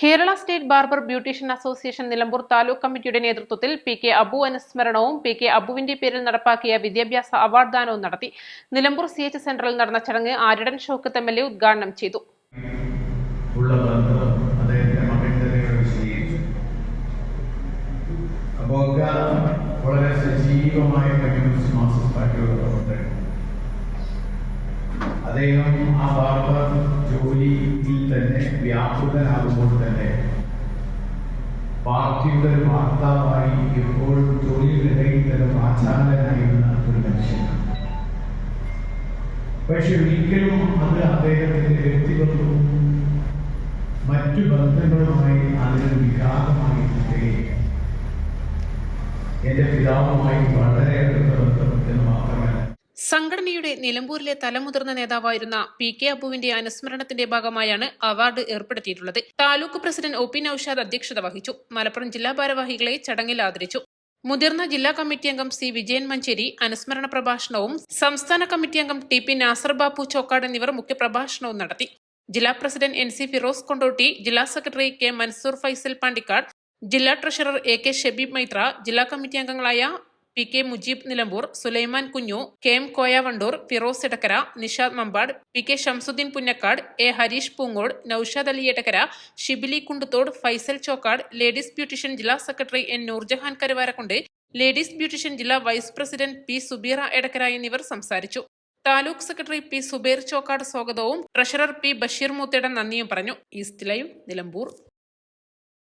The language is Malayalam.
Kerala state barber beautician association Nilambur taluk കമ്മിറ്റിയുടെ നേതൃത്വത്തിൽ പി കെ അബു അനുസ്മരണവും പി കെ അബുവിന്റെ പേരിൽ നടപ്പാക്കിയ വിദ്യാഭ്യാസ അവാർഡ് ദാനവും നടത്തി. നിലമ്പൂർ സി എച്ച് സെന്ററിൽ നടന്ന ചടങ്ങ് Aryadan Shoukath M L A ഉദ്ഘാടനം ചെയ്തു. അദ്ദേഹം ആ ബാർബർ വ്യാപൃതനാകുമ്പോൾ തന്നെ പാർട്ടിയുടെ ഒരു വാർത്താവായി എപ്പോഴും ജോലിയിലിടയിൽ തന്നെ വാചാലനായിരുന്ന ഒരു മനുഷ്യനാണ് പക്ഷെ ഒരിക്കലും അത് അദ്ദേഹത്തിന്റെ വ്യക്തിത്വവും മറ്റു ബന്ധങ്ങളുമായി അതിന് വിഘാതമായി തീരുകയില്ല എന്റെ പിതാവുമായി വളരെ അടുത്ത ബന്ധം എന്ന് മാത്രമല്ല സംഘടനയുടെ നിലമ്പൂരിലെ തലമുതിർന്ന നേതാവായിരുന്ന പി കെ അബുവിന്റെ അനുസ്മരണത്തിന്റെ ഭാഗമായാണ് അവാർഡ് ഏർപ്പെടുത്തിയിട്ടുള്ളത്. Taluk president O P Naushad അധ്യക്ഷത വഹിച്ചു. മലപ്പുറം ജില്ലാ ഭാരവാഹികളെ ചടങ്ങിൽ ആദരിച്ചു. മുതിർന്ന ജില്ലാ കമ്മിറ്റി അംഗം സി വിജയൻ മഞ്ചേരി അനുസ്മരണ പ്രഭാഷണവും സംസ്ഥാന കമ്മിറ്റി അംഗം ടി പി നാസർ ബാപ്പു ചോക്കാട് എന്നിവർ മുഖ്യപ്രഭാഷണവും നടത്തി. ജില്ലാ president N C Firoz Kondotty ജില്ലാ സെക്രട്ടറി കെ മൻസൂർ ഫൈസൽ പാണ്ടിക്കാട് ജില്ലാ treasurer A K Shabeeb Maithra ജില്ലാ കമ്മിറ്റി അംഗങ്ങളായ P K Mujeeb Nilambur Sulaiman Kunju K M Koyavandoor Firoz Edakkara Nishad Mampad P K Shamsuddin Punnakkad A Harish Poongode Naushad Ali Edakkara Shibili Kunduthode Faisal Chokkad ladies beautician ജില്ലാ secretary N Noorjahan Karuvarakundu ladies beautician ജില്ലാ vice president P Subeera Edakkara എന്നിവർ സംസാരിച്ചു. താലൂക്ക് സെക്രട്ടറി പി സുബേർ ചോക്കാട് സ്വാഗതവും ട്രഷറർ പി ബഷീർ മൂത്തയുടെ നന്ദിയും പറഞ്ഞു. East live Nilambur.